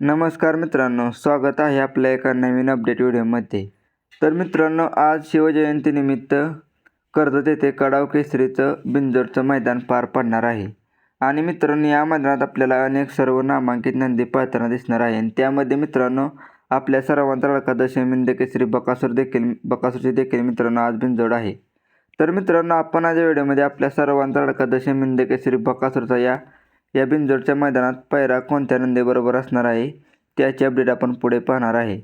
नमस्कार मित्रांनो स्वागत आहे आपल्या एका नवीन अपडेट व्हिडिओमध्ये. तर मित्रांनो आज शिवजयंतीनिमित्त कर्जत येथे कडाव केसरीचं बिंजोरचं मैदान पार पडणार आहे. आणि मित्रांनो या मैदानात आपल्याला अनेक सर्व नामांकित नंदी पाहताना दिसणार आहे. आणि त्यामध्ये मित्रांनो आपल्या सर्वांचा लडका दशमिंद केसरी बकासूर देखील बकासूरची देखील मित्रांनो आज बिंजोड आहे. तर मित्रांनो आपण आज व्हिडिओमध्ये आपल्या सर्वांचा लडका दशमिंद केसरी बकासूरचा या या बिंजोडच्या मैदानात पैरा कोणत्या नंदीबरोबर असणार आहे त्याची अपडेट आपण पुढे पाहणार आहे.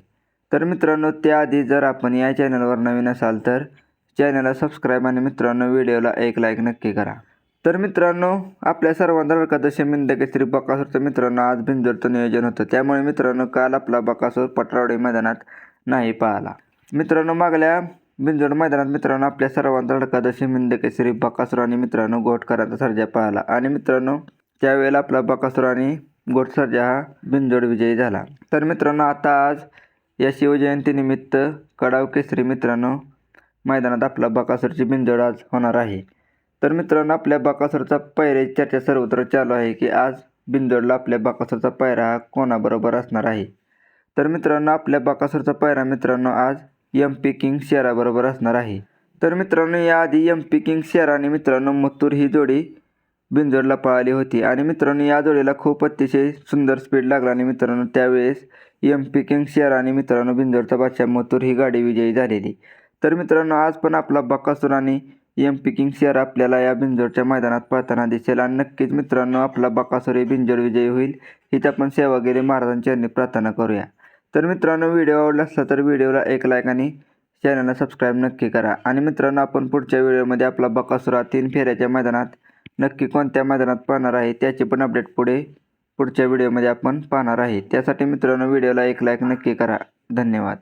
तर मित्रांनो त्याआधी जर आपण या चॅनलवर नवीन असाल तर चॅनलला सबस्क्राईब आणि मित्रांनो व्हिडिओला एक लाईक नक्की करा. तर मित्रांनो आपल्या सर्वांना रडका मिंद केसरी बकासूरचं मित्रांनो आज बिंजोडचं नियोजन होतं. त्यामुळे मित्रांनो काल आपला बकासूर पटरावडी मैदानात नाही पाहिला. मित्रांनो मागल्या बिंजोड मैदानात मित्रांनो आपल्या सर्वांचा रडका मिंद केसरी बकासूर आणि मित्रांनो गोटकरांचा सर्जा पाहिला. आणि मित्रांनो त्यावेळेला आपला बकासूर आणि गोट हा बिंजोड विजयी झाला. तर मित्रांनो आता आज या शिवजयंतीनिमित्त कडाव केसरी मित्रांनो मैदानात आपला बकासूरची बिंजोड आज होणार आहे. तर मित्रांनो आपल्या बकासूरचा पैरे चर्चा सर्वत्र चालू आहे की आज बिनजोडला आपल्या बकासूरचा पायरा हा कोणाबरोबर असणार आहे? तर मित्रांनो आपल्या बकासूरचा पायरा मित्रांनो आज एम पी किंग शेराबरोबर असणार आहे. तर मित्रांनो याआधी एम पी किंग शेरा आणि मित्रांनो मत्तूर ही जोडी बिंजोडला पळाली होती. आणि मित्रांनो या जोडीला खूप अतिशय सुंदर स्पीड लागला. आणि मित्रांनो त्यावेळेस एम पी किंग शेअर आणि मित्रांनो बिंजोडचा बादशाह मथुर ही गाडी विजयी झालेली. तर मित्रांनो आज पण आपला बकासूर आणि एम पी किंग शेअर आपल्याला या बिंजोडच्या मैदानात पळताना दिसेल. आणि नक्कीच मित्रांनो आपला बकासूर हे बिंजोड विजयी होईल. हीच आपण सेवागिरी महाराजांच्या चरणी प्रार्थना करूया. तर मित्रांनो व्हिडिओ आवडला असला तर व्हिडिओला एक लाईक आणि चॅनलला सबस्क्राईब नक्की करा. आणि मित्रांनो आपण पुढच्या व्हिडिओमध्ये आपला बकासुरा तीन फेऱ्याच्या मैदानात नक्की कोणत्या मैदानात पाहणार आहे त्याचे पण अपडेट पुढे पुढच्या व्हिडिओमध्ये आपण पाहणार आहे. त्यासाठी मित्रांनो व्हिडिओला एक लाईक नक्की करा. धन्यवाद.